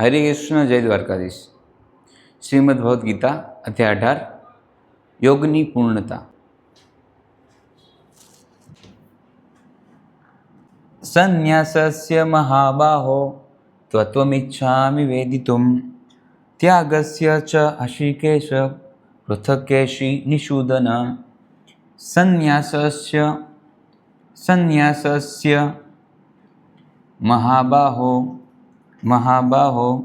હરે કૃષ્ણ જય દ્વારકાધીશ. શ્રીમદ ભગવદ્ ગીતા અધ્યાય અઢાર, યોગની પૂર્ણતા. સંન્યાસસ્ય મહાબાહો, ત્વત્વમિચ્છામિ વેદિતું ત્યાગસ્ય ચ અશિકેશ પૃથકેશી નિષૂદન. સંન્યાસસ્ય સંન્યાસસ્ય મહાબાહો મહાબાહો.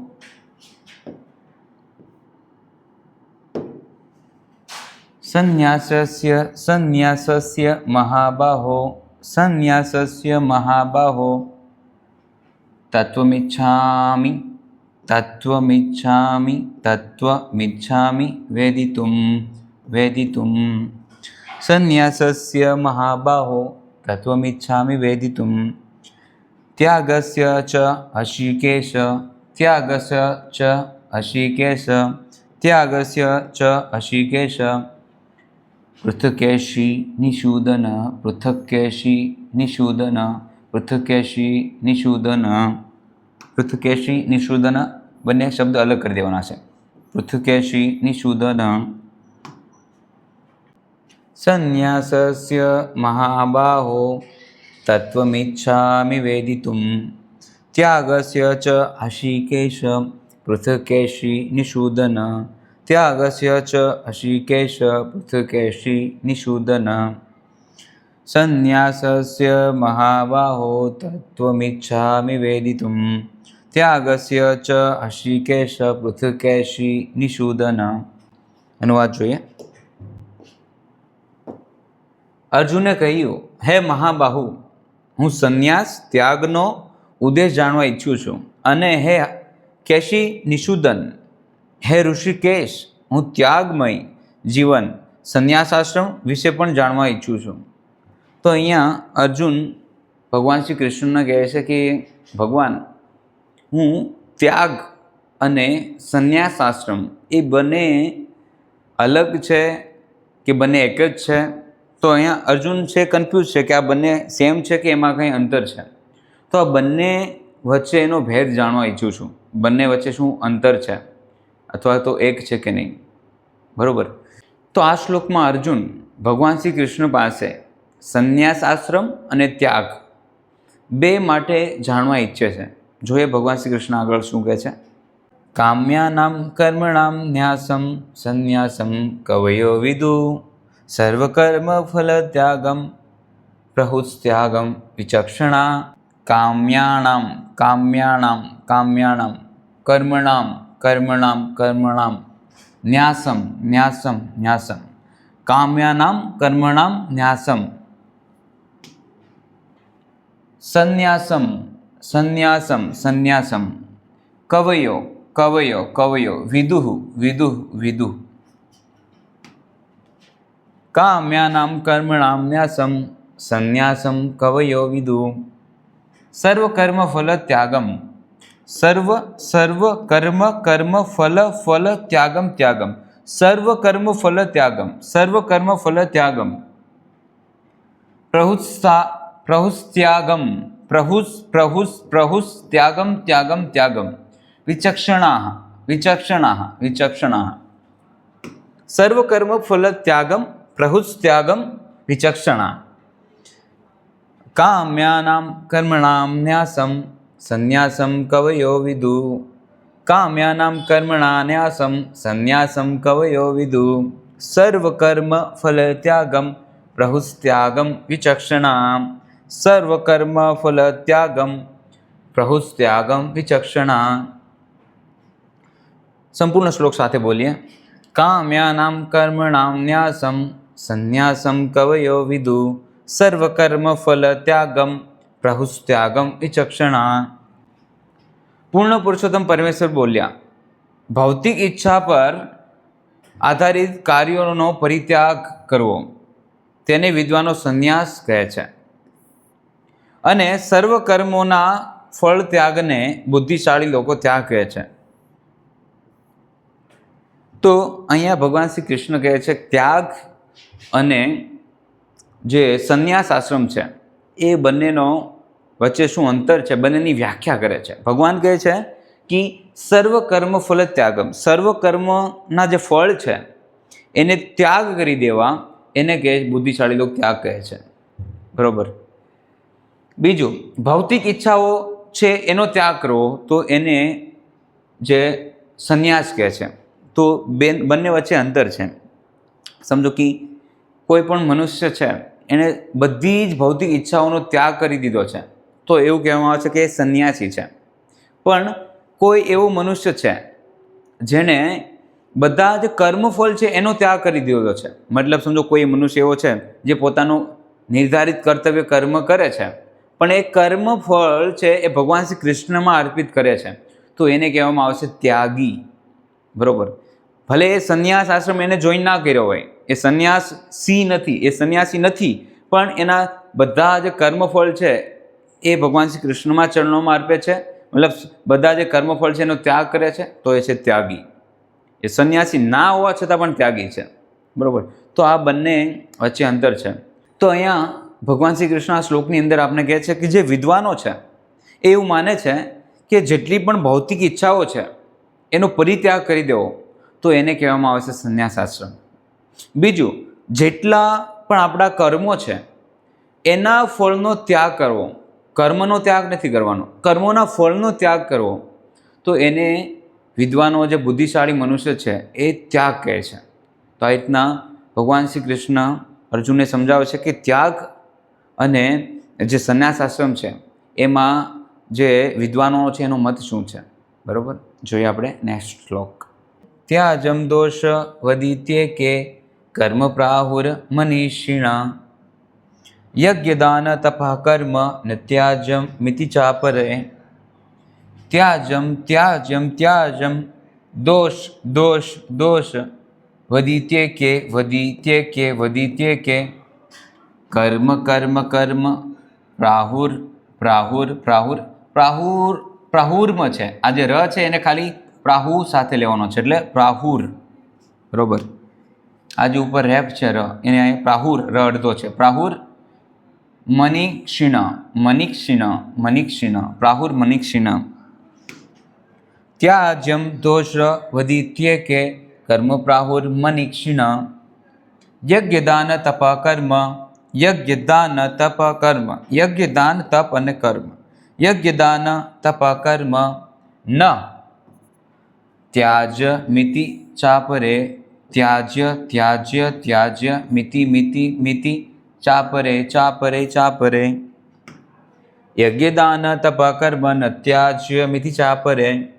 સંન્યાસસ્ય સંન્યાસસ્ય મહાબાહો. સંન્યાસસ્ય મહાબાહો. તત્વમિચ્છામિ તત્વમિચ્છામિ તત્વમિચ્છામિ વેદિતુમ વેદિતુમ. સંન્યાસસ્ય મહાબાહો, તત્વમિચ્છામિ વેદિતુમ. ત્યાગસ્ય ચ હશિકેશ ત્યાગસ્ય ચ હશિકેશ ત્યાગસ્ય ચ હશિકેશ પૃથકેશી નિષૂદન પૃથકેશી નિષૂદન પૃથકેશી નિષૂદન. પૃથકેશી નિષૂદન બંને શબ્દ અલગ કરી દેવાના છે. પૃથકેશી નિષૂદન. સંન્યાસસ્ય મહાબાહો. તત્વમિચ્છામિ વેદિતુમ ત્યાગસ્ય ચ હશિકેશ પૃથકેશી નિષૂદન ત્યાગસ્ય ચ હશિકેશ પૃથકેશી નિષૂદન સંન્યાસસ્ય મહાબાહો તત્વમિચ્છામિ વેદિતુમ ત્યાગસ્ય ચ હશિકેશ પૃથકેશી નિષૂદન અનુવાદ જોઈએ અર્જુને કહ્યું હે મહાબાહુ હું સંન્યાસ, ત્યાગનો ઉદ્દેશ જાણવા ઈચ્છું છું. અને હે કેશી નિષુદન હે ઋષિકેશ, હું ત્યાગમય જીવન, સંન્યાસાશ્રમ વિશે પણ જાણવા ઈચ્છું છું. તો અહીંયા અર્જુન ભગવાન શ્રી કૃષ્ણને કહે છે કે, ભગવાન, હું ત્યાગ અને સંન્યાસ આશ્રમ એ બંને અલગ છે કે બંને એક જ છે? તો અહીંયા અર્જુન છે કન્ફ્યુઝ છે કે આ બંને સેમ છે કે એમાં કંઈ અંતર છે? તો આ બંને વચ્ચે એનો ભેદ જાણવા ઈચ્છું છું. બંને વચ્ચે શું અંતર છે? અથવા તો એક છે કે નહીં? બરાબર? તો આ શ્લોકમાં અર્જુન ભગવાન શ્રી કૃષ્ણ પાસે સંન્યાસ આશ્રમ અને ત્યાગ બે માટે જાણવા ઈચ્છે છે. જોઈએ ભગવાન શ્રી કૃષ્ણ આગળ શું કહે છે? કામ્યાનામ કર્મણામ ન્યાસમ સંન્યાસમ કવયો વિદુ? સર્વકર્મ ફલ ત્યાગમ પ્રહુત્યાગમ વિચક્ષણા કામ્યાણામ કામ્યાણામ કામ્યાણામ કર્મણામ કર્મણામ કર્મણામ ન્યાસમ ન્યાસમ ન્યાસમ કામ્યાનામ કર્મણામ ન્યાસમ સંન્યાસમ સંન્યાસમ સંન્યાસમ કવયો કવયો કવયો વિદુઃ વિદુઃ વિદુઃ કામ્યાનામ કર્મણામ ન્યાસમ સંન્યાસમ કવયો વિદુ સર્વકર્મ ફલ ત્યાગમ સર્વ સર્વ કર્મ કર્મ ફલ ફલ ત્યાગમ ત્યાગમ સર્વ કર્મ ફલ ત્યાગમ સર્વ કર્મ ફલ ત્યાગમ પ્રહુસ્તા પ્રહુસ્ત્યાગમ પ્રહુસ પ્રહુસ પ્રહુસ ત્યાગમ ત્યાગમ ત્યાગમ વિચક્ષણા વિચક્ષણા વિચક્ષણા સર્વકર્મ ફલ ત્યાગમ પ્રહુસ્ત્યાગમ વિચક્ષણા કામ્યાનામ કર્મણામ ન્યાસમ સંન્યાસમ કવયો વિદુ કામ્યાનામ કર્મણા ન્યાસમ સંન્યાસમ કવયો વિદુ સર્વકર્મ ફલ ત્યાગમ પ્રહુસ્ત્યાગમ વિચક્ષણા સર્વકર્મ ફલ ત્યાગમ પ્રહુસ્ત્યાગમ વિચક્ષણા સંપૂર્ણ શ્લોક સાથે સંન્યાસમ કવયો વિદુ સર્વકર્મ ફલ ત્યાગમ પ્રહુસ્ત્યાગમ વિચક્ષણા પૂર્ણ પુરુષોત્તમ પરમેશ્વર બોલ્યા ભૌતિક ઈચ્છા પર આધારિત કાર્યોનો પરિત્યાગ કરવો, તેને વિદ્વાનો સંન્યાસ કહે છે. અને સર્વ કર્મોના ફળ ત્યાગને બુદ્ધિશાળી લોકો ત્યાગ કહે છે. તો અહીંયા ભગવાન શ્રી કૃષ્ણ કહે છે, ત્યાગ અને જે સંન્યાસ આશ્રમ છે, એ બંનેનો વચ્ચે શું અંતર છે, બંનેની વ્યાખ્યા કરે છે. ભગવાન કહે છે કે સર્વ કર્મ ફલ ત્યાગમ સર્વ કર્મના જે ફળ છે, એને ત્યાગ કરી દેવા, એને કહે બુદ્ધિશાળી લોકો ત્યાગ કહે છે. બરોબર? બીજું, ભૌતિક ઈચ્છાઓ છે, એનો ત્યાગ કરવો, તો એને જે સંન્યાસ કહે છે, તો બેન, બંને વચ્ચે અંતર છે. સમજો કે કોઈ પણ મનુષ્ય છે એણે બધી જ ભૌતિક ઈચ્છાઓનો ત્યાગ કરી દીધો છે. તો એવું કહેવામાં આવે છે કે એ સંન્યાસી છે. પણ કોઈ એવો મનુષ્ય છે જેણે બધા જ કર્મફળ છે એનો ત્યાગ કરી દીધો છે. મતલબ સમજો કોઈ મનુષ્ય એવો છે, જે પોતાનું નિર્ધારિત કર્તવ્ય કર્મ કરે છે, પણ એ કર્મફળ છે એ ભગવાન શ્રી કૃષ્ણમાં અર્પિત કરે છે. તો એને કહેવામાં આવે છે ત્યાગી. બરોબર? ભલે એ સંન્યાસ આશ્રમ એને જોઈન ના કર્યો હોય, એ સંન્યાસ સી નથી, એ સંન્યાસી નથી, પણ એના બધા જે કર્મફળ છે એ ભગવાન શ્રી કૃષ્ણમાં ચરણોમાં અર્પે છે. મતલબ બધા જે કર્મફળ છે એનો ત્યાગ કરે છે, તો એ છે ત્યાગી. એ સંન્યાસી ના હોવા છતાં પણ ત્યાગી છે. બરાબર? તો આ બંને વચ્ચે અંતર છે. તો અહીંયા ભગવાન શ્રી કૃષ્ણ આ શ્લોકની અંદર આપણે કહે છે કે જે વિદ્વાનો છે, એ એવું માને છે કે જેટલી પણ ભૌતિક ઈચ્છાઓ છે, એનો પરિત્યાગ કરી દેવો. તો એને કહેવામાં આવે છે સંન્યાસ આશ્રમ બીજું, જેટલા પણ આપણા કર્મો છે, એના ફળનો ત્યાગ કરવો. કર્મનો ત્યાગ નથી કરવાનો. કર્મોના ફળનો ત્યાગ કરવો. તો એને વિદ્વાનો જે બુદ્ધિશાળી મનુષ્ય છે, એ ત્યાગ કહે છે. તો આ રીતના ભગવાન શ્રી કૃષ્ણ અર્જુનને સમજાવે છે કે ત્યાગ અને જે સંન્યાસ આશ્રમ છે, એમાં જે વિદ્વાનો છે એનો મત શું છે? બરાબર? જોઈએ આપણે નેક્સ્ટ શ્લોક. ત્યાજમ દોષ વદિત્ય કે કર્મ પ્રાહુર મનીષિણા યજ્ઞદાન તપઃ કર્મ ન મિતિ ચાપરે ત્યાજમ ત્યાજમ ત્યાજમ દોષ દોષ દોષ વદિત્ય કે વદિત્ય કે વદિત્ય કે કર્મ કર્મ કર્મ પ્રાહુર પ્રાહુર પ્રાહુર પ્રાહુર પ્રાહુર્મ છે આ જે ર છે એને ખાલી પ્રાહુ સાથે લેવાનો છે એટલે પ્રાહુર. બરોબર? આ જે ઉપર રેપ છે ર. એને અહીં પ્રાહુર, ર અડધો છે. પ્રાહુર મનિક્ષિણ મનિક્ષિણ મનિક્ષિણ પ્રાહુર મનિક્ષિણ ત્યાજ્યમ દોષ વદિત્ય કે કર્મ પ્રાહુર મનિક્ષિણ યજ્ઞદાન તપ, કર્મ. યજ્ઞદાન તપ, કર્મ. યજ્ઞદાન તપ અને કર્મ. યજ્ઞદાન તપ, કર્મ. ન. ત્યાજ મિતિ ચાપરે ત્યાજ્ય ત્યાજ્ય ત્યાજ્ય મિતિ મિતિ મિતિ, ચાપરે ચાપરે ચાપરે. યજ્ઞદાન તપ કર્મન ત્યાજ્ય મિતિ, ચાપરે.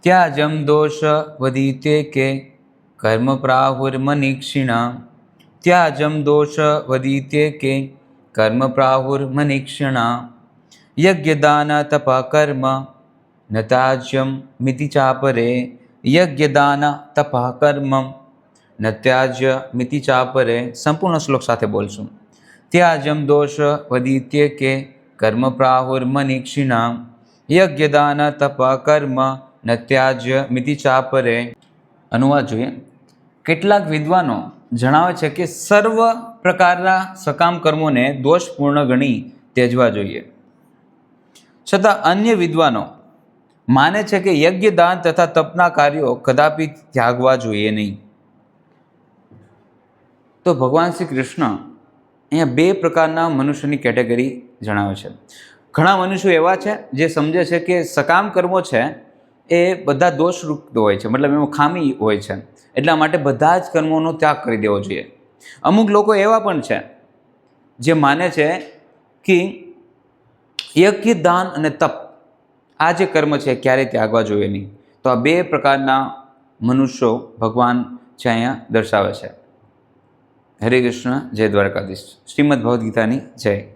ત્યાજમ દોષ વદિતે કે, કર્મ પ્રાહુર્મનિક્ષિણ ત્યાજમ દોષ વદિતે કે, કર્મ પ્રાહુર્મનિક્ષિણ યજ્ઞદાન તપ કર્મ ન ત્યાજ્યમ મિતિ ચાપરે યજ્ઞદાન તપા કર્મ ન ત્યાજ્ય મિતિ ચાપરે સંપૂર્ણ શ્લોક સાથે બોલશું ત્યાજમ દોષ વદિત્ય કે કર્મ પ્રાહુર્મનિક્ષિણા યજ્ઞદાન તપ કર્મ ન ત્યાજ્ય મિતિ ચાપરે અનુવાદ જોઈએ। કેટલાક વિદ્વાનો જણાવે છે કે સર્વ પ્રકારના સકામ કર્મોને દોષપૂર્ણ ગણી ત્યજવા જોઈએ। છતાં અન્ય વિદ્વાનો માને છે કે યજ્ઞ દાન તથા તપના કાર્યો કદાપી ત્યાગવા જોઈએ નહીં. તો ભગવાન શ્રી કૃષ્ણ અહીંયા બે પ્રકારના મનુષ્યની કેટેગરી જણાવે છે. ઘણા મનુષ્યો એવા છે જે સમજે છે કે સકામ કર્મો છે એ બધા દોષરૂપ હોય છે, મતલબ એમાં ખામી હોય છે. એટલા માટે બધા જ કર્મોનો ત્યાગ કરી દેવો જોઈએ. અમુક લોકો એવા પણ છે જે માને છે કે યજ્ઞ દાન અને તપ આ જે કર્મ છે ક્યારેય ત્યાગવા જોઈએ નહીં? તો આ બે પ્રકારના મનુષ્યો ભગવાન છે અહીંયા દર્શાવે છે. હરે કૃષ્ણ, જય દ્વારકાધીશ. શ્રીમદ ભગવદ્ ગીતાની જય.